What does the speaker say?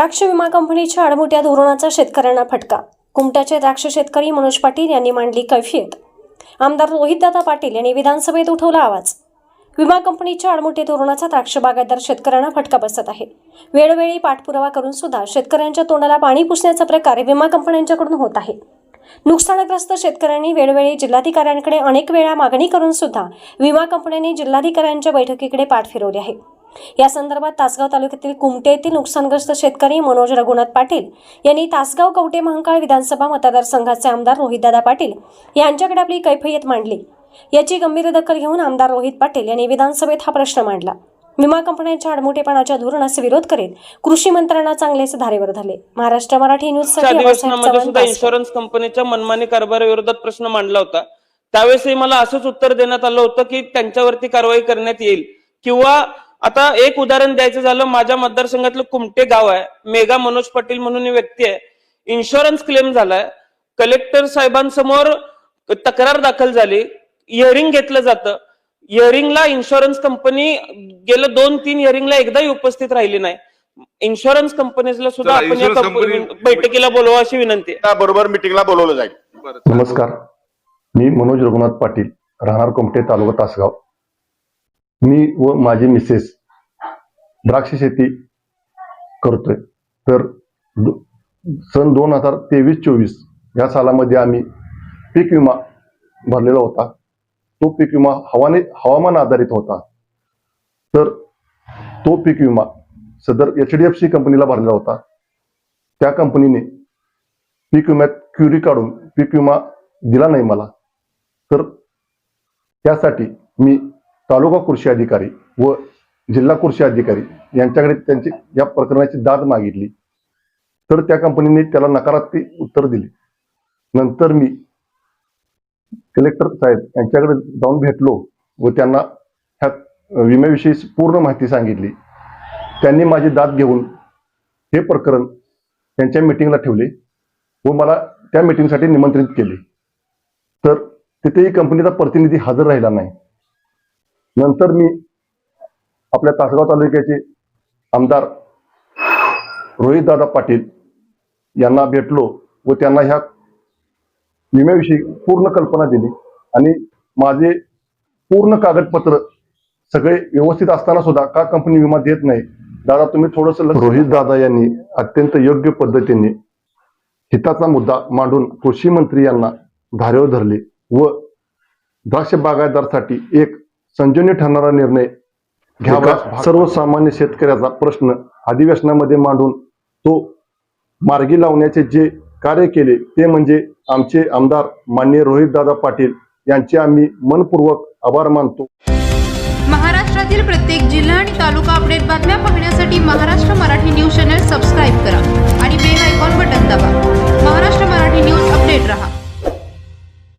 द्राक्ष विमा कंपनीच्या आडमुठ्या धोरणाचा शेतकऱ्यांना फटका. कुमट्याचे द्राक्ष शेतकरी मनोज पाटील यांनी मांडली कैफियत. आमदार रोहितदादा पाटील यांनी विधानसभेत उठवला आवाज. विमा कंपनीच्या आडमुठे धोरणाचा द्राक्ष बागायतदार शेतकऱ्यांना फटका बसत आहे. वेळोवेळी पाठपुरावा करून सुद्धा शेतकऱ्यांच्या तोंडाला पाणी पुसण्याचा प्रकार विमा कंपन्यांच्याकडून होत आहे. नुकसानग्रस्त शेतकऱ्यांनी वेळोवेळी जिल्हाधिकाऱ्यांकडे अनेक वेळा मागणी करून सुद्धा विमा कंपन्यांनी जिल्हाधिकाऱ्यांच्या बैठकीकडे पाठ फिरवली आहे. या संदर्भात तासगाव तालुक्यातील कुमटे येथील नुकसानग्रस्त शेतकरी मनोज रघुनाथ पाटील यांनी तासगाव कवटे महांकाळ विधानसभा मतदारसंघाचे आमदार रोहितदादा पाटील यांच्याकडे आपली कैफियत मांडली. याची गंभीर दखल घेऊन आमदार रोहित पाटील यांनी विधानसभेत हा प्रश्न मांडला. विमा कंपन्यांच्या आडमुठेपणाच्या धोरणास विरोध करीत कृषी मंत्र्यांना चांगलेच धारेवर झाले महाराष्ट्र मराठी न्यूज इन्शुरन्स कंपनीच्या मनमानी कारभाराविरोधात प्रश्न मांडला होता. त्यावेळेसही मला असंच उत्तर देण्यात आलं होतं की त्यांच्यावरती कारवाई करण्यात येईल किंवा आता एक उदाहरण द्यायचं झालं माझ्या मतदारसंघातलं कुमटे गाव आहे. मेघा मनोज पाटील म्हणून ही व्यक्ती आहे. इन्शुरन्स क्लेम झालाय. कलेक्टर साहेबांसमोर तक्रार दाखल झाली. इयरिंग घेतलं जातं. इयरिंगला इन्शुरन्स कंपनी गेलं दोन तीन इयरिंगला एकदाही उपस्थित राहिली नाही. इन्शुरन्स कंपनीला सुद्धा आपण या बैठकीला बोलवा अशी विनंती आहे. बरोबर मिटिंगला बोलवलं जाईल. नमस्कार. मी मनोज रघुनाथ पाटील राहणार कोमटे तालुका तासगाव. मी व माझी मिसेस द्राक्ष शेती करतोय. तर दो- सन दोन हजार तेवीस चोवीस या सालामध्ये आम्ही पीक विमा भरलेला होता. तो पीक विमा हवाने हवामान आधारित होता. तर तो पीक विमा सदर एच डी एफ सी कंपनीला भरलेला होता. त्या कंपनीने पीक विम्यात क्युरी काढून पीक विमा दिला नाही मला. तर त्यासाठी मी तालुका कृषी अधिकारी व जिल्हा कृषी अधिकारी यांच्याकडे त्यांची या प्रकरणाची दाद मागितली. तर त्या कंपनीने त्याला नकारात्मक उत्तर दिले. नंतर मी कलेक्टर साहेब यांच्याकडे जाऊन भेटलो व त्यांना ह्या विम्याविषयी पूर्ण माहिती सांगितली. त्यांनी माझी दाद घेऊन हे प्रकरण त्यांच्या मिटिंगला ठेवले व मला त्या मीटिंगसाठी निमंत्रित केले. तर तिथेही कंपनीचा प्रतिनिधी हजर राहिला नाही. नंतर मी आपल्या तासगाव तालुक्याचे आमदार रोहितदादा पाटील यांना भेटलो व त्यांना ह्या विम्याविषयी पूर्ण कल्पना दिली. आणि माझे पूर्ण कागदपत्र सगळे व्यवस्थित असताना सुद्धा का कंपनी विमा देत नाही? दादा तुम्ही थोडस रोहित दादा यांनी अत्यंत योग्य पद्धतीने हिताचा मुद्दा मांडून कृषी मंत्री यांना धारेवर धरले व द्राक्ष बागायतदारसाठी एक संजोनी ठरणारा निर्णय घ्यावा. सर्वसामान्य शेतकऱ्याचा प्रश्न अधिवेशनामध्ये मांडून तो मार्गी लावण्याचे जे कार्य केले ते म्हणजे आमचे आमदार मान्य रोहितदादा पाटील यांचे आम्ही मनपूर्वक आभार मानतो. महाराष्ट्रातील प्रत्येक जिल्हा आणि तालुका अपडेट बातम्या पाहण्यासाठी महाराष्ट्र मराठी न्यूज